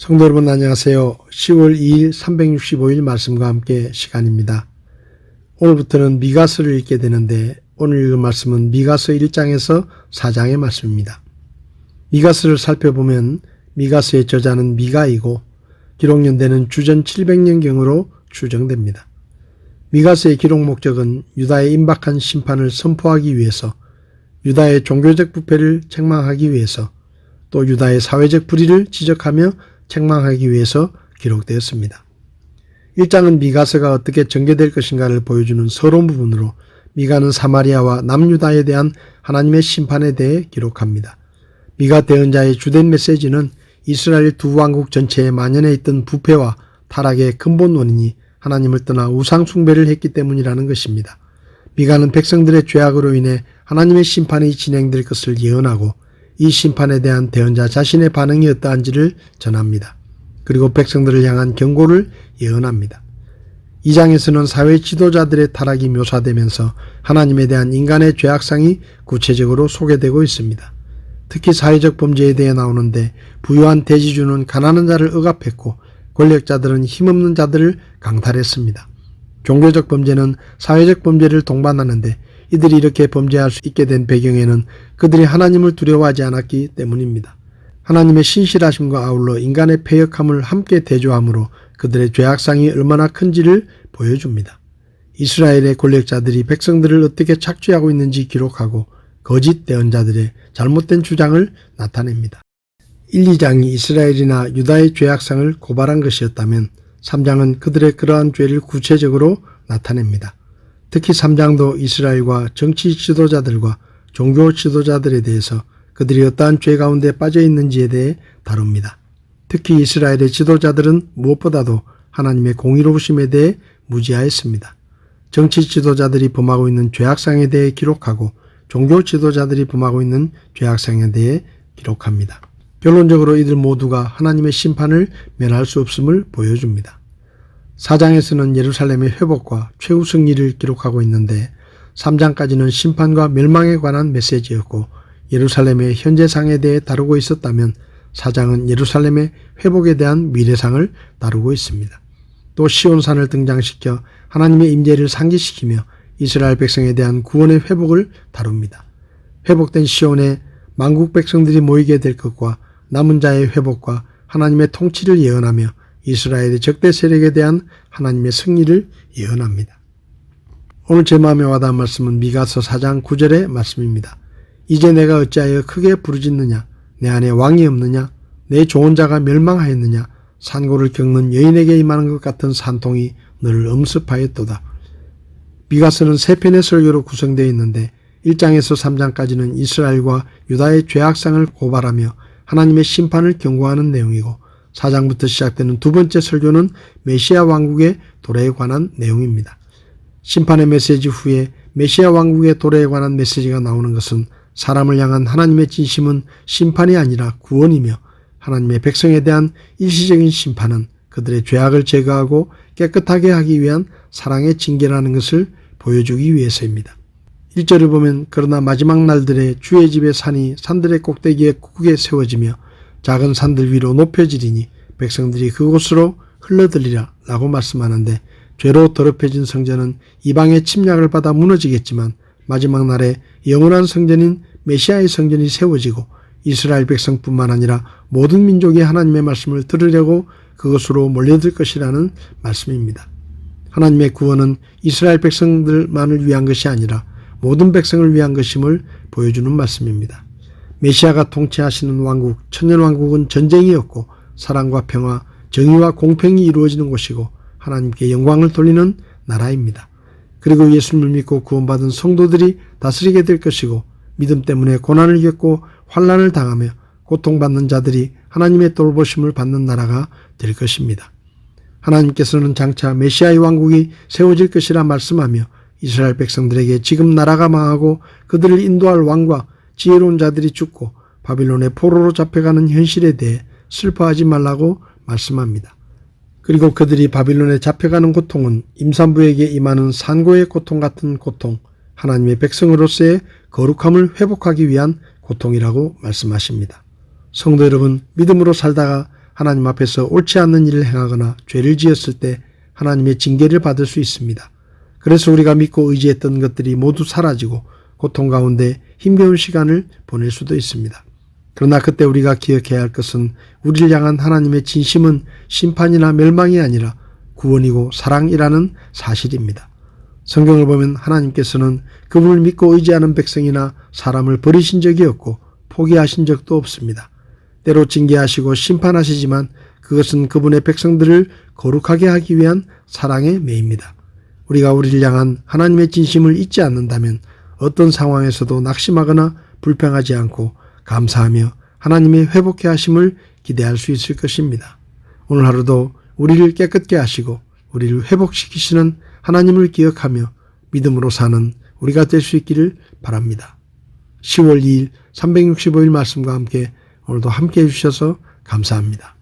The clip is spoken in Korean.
성도 여러분 안녕하세요. 10월 2일 365일 말씀과 함께 시간입니다. 오늘부터는 미가서를 읽게 되는데 오늘 읽을 말씀은 미가서 1장에서 4장의 말씀입니다. 미가서를 살펴보면 미가서의 저자는 미가이고 기록 연대는 주전 700년경으로 추정됩니다. 미가서의 기록 목적은 유다의 임박한 심판을 선포하기 위해서 유다의 종교적 부패를 책망하기 위해서 또 유다의 사회적 불의를 지적하며 책망하기 위해서 기록되었습니다. 1장은 미가서가 어떻게 전개될 것인가를 보여주는 서론 부분으로 미가는 사마리아와 남유다에 대한 하나님의 심판에 대해 기록합니다. 미가 대언자의 주된 메시지는 이스라엘 두 왕국 전체에 만연해 있던 부패와 타락의 근본 원인이 하나님을 떠나 우상 숭배를 했기 때문이라는 것입니다. 미가는 백성들의 죄악으로 인해 하나님의 심판이 진행될 것을 예언하고 이 심판에 대한 대언자 자신의 반응이 어떠한지를 전합니다. 그리고 백성들을 향한 경고를 예언합니다. 이 장에서는 사회 지도자들의 타락이 묘사되면서 하나님에 대한 인간의 죄악상이 구체적으로 소개되고 있습니다. 특히 사회적 범죄에 대해 나오는데 부유한 대지주는 가난한 자를 억압했고 권력자들은 힘없는 자들을 강탈했습니다. 종교적 범죄는 사회적 범죄를 동반하는데 이들이 이렇게 범죄할 수 있게 된 배경에는 그들이 하나님을 두려워하지 않았기 때문입니다. 하나님의 신실하심과 아울러 인간의 패역함을 함께 대조함으로 그들의 죄악상이 얼마나 큰지를 보여줍니다. 이스라엘의 권력자들이 백성들을 어떻게 착취하고 있는지 기록하고 거짓 대언자들의 잘못된 주장을 나타냅니다. 1, 2장이 이스라엘이나 유다의 죄악상을 고발한 것이었다면 3장은 그들의 그러한 죄를 구체적으로 나타냅니다. 특히 3장도 이스라엘과 정치 지도자들과 종교 지도자들에 대해서 그들이 어떠한 죄 가운데 빠져 있는지에 대해 다룹니다. 특히 이스라엘의 지도자들은 무엇보다도 하나님의 공의로우심에 대해 무지하였습니다. 정치 지도자들이 범하고 있는 죄악상에 대해 기록하고 종교 지도자들이 범하고 있는 죄악상에 대해 기록합니다. 결론적으로 이들 모두가 하나님의 심판을 면할 수 없음을 보여줍니다. 사장에서는 예루살렘의 회복과 최후 승리를 기록하고 있는데 3장까지는 심판과 멸망에 관한 메시지였고 예루살렘의 현재상에 대해 다루고 있었다면 4장은 예루살렘의 회복에 대한 미래상을 다루고 있습니다. 또 시온산을 등장시켜 하나님의 임재를 상기시키며 이스라엘 백성에 대한 구원의 회복을 다룹니다. 회복된 시온에 만국 백성들이 모이게 될 것과 남은 자의 회복과 하나님의 통치를 예언하며 이스라엘의 적대 세력에 대한 하나님의 승리를 예언합니다. 오늘 제 마음에 와닿은 말씀은 미가서 4장 9절의 말씀입니다. 이제 내가 어찌하여 크게 부르짖느냐 내 안에 왕이 없느냐 내 좋은 자가 멸망하였느냐 산고를 겪는 여인에게 임하는 것 같은 산통이 너를 엄습하였도다. 미가서는 세 편의 설교로 구성되어 있는데 1장에서 3장까지는 이스라엘과 유다의 죄악상을 고발하며 하나님의 심판을 경고하는 내용이고 4장부터 시작되는 두 번째 설교는 메시아 왕국의 도래에 관한 내용입니다. 심판의 메시지 후에 메시아 왕국의 도래에 관한 메시지가 나오는 것은 사람을 향한 하나님의 진심은 심판이 아니라 구원이며 하나님의 백성에 대한 일시적인 심판은 그들의 죄악을 제거하고 깨끗하게 하기 위한 사랑의 징계라는 것을 보여주기 위해서입니다. 1절을 보면 그러나 마지막 날들에 주의 집의 산이 산들의 꼭대기에 굳게 세워지며 작은 산들 위로 높여지리니 백성들이 그곳으로 흘러들리라 라고 말씀하는데 죄로 더럽혀진 성전은 이방의 침략을 받아 무너지겠지만 마지막 날에 영원한 성전인 메시아의 성전이 세워지고 이스라엘 백성뿐만 아니라 모든 민족이 하나님의 말씀을 들으려고 그것으로 몰려들 것이라는 말씀입니다. 하나님의 구원은 이스라엘 백성들만을 위한 것이 아니라 모든 백성을 위한 것임을 보여주는 말씀입니다. 메시아가 통치하시는 왕국, 천년왕국은 전쟁이었고 사랑과 평화, 정의와 공평이 이루어지는 곳이고 하나님께 영광을 돌리는 나라입니다. 그리고 예수님을 믿고 구원받은 성도들이 다스리게 될 것이고 믿음 때문에 고난을 겪고 환란을 당하며 고통받는 자들이 하나님의 돌보심을 받는 나라가 될 것입니다. 하나님께서는 장차 메시아의 왕국이 세워질 것이라 말씀하며 이스라엘 백성들에게 지금 나라가 망하고 그들을 인도할 왕과 지혜로운 자들이 죽고 바빌론의 포로로 잡혀가는 현실에 대해 슬퍼하지 말라고 말씀합니다. 그리고 그들이 바빌론에 잡혀가는 고통은 임산부에게 임하는 산고의 고통 같은 고통, 하나님의 백성으로서의 거룩함을 회복하기 위한 고통이라고 말씀하십니다. 성도 여러분, 믿음으로 살다가 하나님 앞에서 옳지 않는 일을 행하거나 죄를 지었을 때 하나님의 징계를 받을 수 있습니다. 그래서 우리가 믿고 의지했던 것들이 모두 사라지고 고통 가운데 힘겨운 시간을 보낼 수도 있습니다. 그러나 그때 우리가 기억해야 할 것은 우리를 향한 하나님의 진심은 심판이나 멸망이 아니라 구원이고 사랑이라는 사실입니다. 성경을 보면 하나님께서는 그분을 믿고 의지하는 백성이나 사람을 버리신 적이 없고 포기하신 적도 없습니다. 때로 징계하시고 심판하시지만 그것은 그분의 백성들을 거룩하게 하기 위한 사랑의 매입니다. 우리가 우리를 향한 하나님의 진심을 잊지 않는다면 어떤 상황에서도 낙심하거나 불평하지 않고 감사하며 하나님의 회복해 하심을 기대할 수 있을 것입니다. 오늘 하루도 우리를 깨끗게 하시고 우리를 회복시키시는 하나님을 기억하며 믿음으로 사는 우리가 될 수 있기를 바랍니다. 10월 2일 365일 말씀과 함께 오늘도 함께 해주셔서 감사합니다.